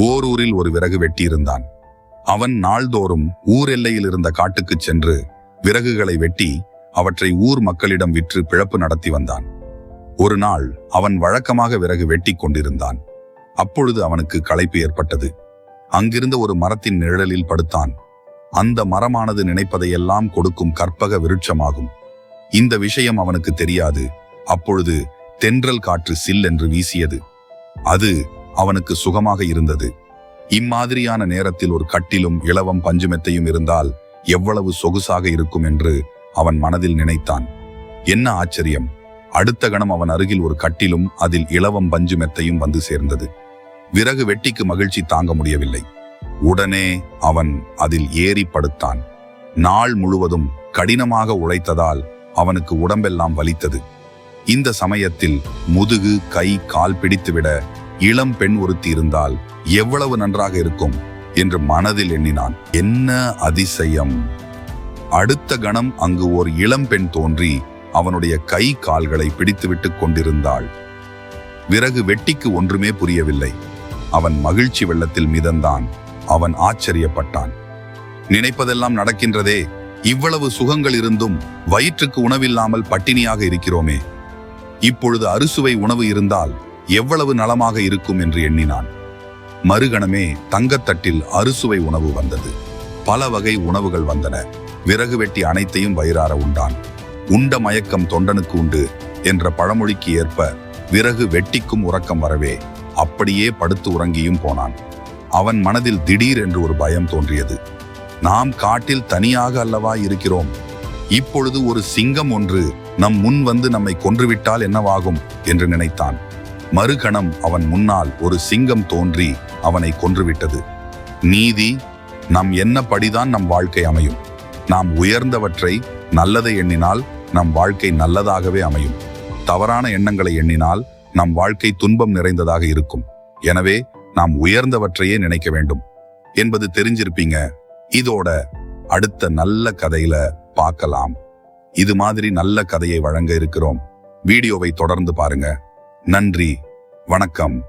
ஓரூரில் ஒரு விறகு வெட்டியிருந்தான். அவன் நாள்தோறும் ஊர் எல்லையில் இருந்த காட்டுக்குச் சென்று விறகுகளை வெட்டி அவற்றை ஊர் மக்களிடம் விற்று பிழப்பு நடத்தி வந்தான். ஒரு நாள் அவன் வழக்கமாக விறகு வெட்டி கொண்டிருந்தான். அப்பொழுது அவனுக்கு களைப்பு ஏற்பட்டது. அங்கிருந்த ஒரு மரத்தின் நிழலில் படுத்தான். அந்த மரமானது நினைப்பதையெல்லாம் கொடுக்கும் கற்பக விருட்சமாகும். இந்த விஷயம் அவனுக்கு தெரியாது. அப்பொழுது தென்றல் காற்று சில் என்று வீசியது. அது அவனுக்கு சுகமாக இருந்தது. இம்மாதிரியான நேரத்தில் ஒரு கட்டிலும் இளவம் பஞ்சுமெத்தையும் இருந்தால் எவ்வளவு சொகுசாக இருக்கும் என்று அவன் மனதில் நினைத்தான். என்ன ஆச்சரியம்! அடுத்த கணம் அவன் அருகில் ஒரு கட்டிலும் அதில் இளவம் பஞ்சு மெத்தையும் வந்து சேர்ந்தது. விறகு வெட்டிக்கு மகிழ்ச்சி தாங்க முடியவில்லை. உடனே அவன் அதில் ஏறி படுத்தான். நாள் முழுவதும் கடினமாக உழைத்ததால் அவனுக்கு உடம்பெல்லாம் வலித்தது. இந்த சமயத்தில் முதுகு கை கால் பிடித்துவிட இளம் பெண் ஒருத்தி இருந்தால் எவ்வளவு நன்றாக இருக்கும்? என்று மனதில் எண்ணினான். என்ன அதிசயம்! அடுத்த கணம் அங்கு ஓர் இளம் பெண் தோன்றி அவனுடைய கை கால்களை பிடித்துவிட்டு கொண்டிருந்தாள். விறகு வெட்டிக்கு ஒன்றுமே புரியவில்லை. அவன் மகிழ்ச்சி வெள்ளத்தில் மிதந்தான். அவன் ஆச்சரியப்பட்டான். நினைப்பதெல்லாம் நடக்கின்றதே. இவ்வளவு சுகங்கள் இருந்தும் வயிற்றுக்கு உணவில்லாமல் பட்டினியாக இருக்கிறோமே. இப்பொழுது அறுசுவை உணவு இருந்தால் எவ்வளவு நலமாக இருக்கும் என்று எண்ணினான். மறுகணமே தங்கத்தட்டில் அறுசுவை உணவு வந்தது. பல வகை உணவுகள் வந்தன. விறகு வெட்டி அனைத்தையும் வயிறார உண்டான். உண்ட மயக்கம் தொண்டனுக்கு உண்டு என்ற பழமொழிக்கு ஏற்ப விறகு வெட்டிக்கும் உறக்கம் வரவே அப்படியே படுத்து உறங்கியும் போனான். அவன் மனதில் திடீர் என்று ஒரு பயம் தோன்றியது. நாம் காட்டில் தனியாக அல்லவா இருக்கிறோம்? இப்பொழுது ஒரு சிங்கம் ஒன்று நம் முன் வந்து நம்மை கொன்றுவிட்டால் என்னவாகும்? என்று நினைத்தான். மறுகணம் அவன் முன்னால் ஒரு சிங்கம் தோன்றி அவனை கொன்றுவிட்டது. நீதி நம் எண்ணப்படிதான் நம் வாழ்க்கை அமையும். நாம் உயர்ந்தவற்றை நல்லதை எண்ணினால் நம் வாழ்க்கை நல்லதாகவே அமையும். தவறான எண்ணங்களை எண்ணினால் நம் வாழ்க்கை துன்பம் நிறைந்ததாக இருக்கும். எனவே நாம் உயர்ந்தவற்றையே நினைக்க வேண்டும். என்பது தெரிஞ்சிருப்பீங்க. இதோட அடுத்த நல்ல கதையில பார்க்கலாம். இது மாதிரி நல்ல கதையை வழங்க இருக்கிறோம். வீடியோவை தொடர்ந்து பாருங்க. நன்றி வணக்கம்.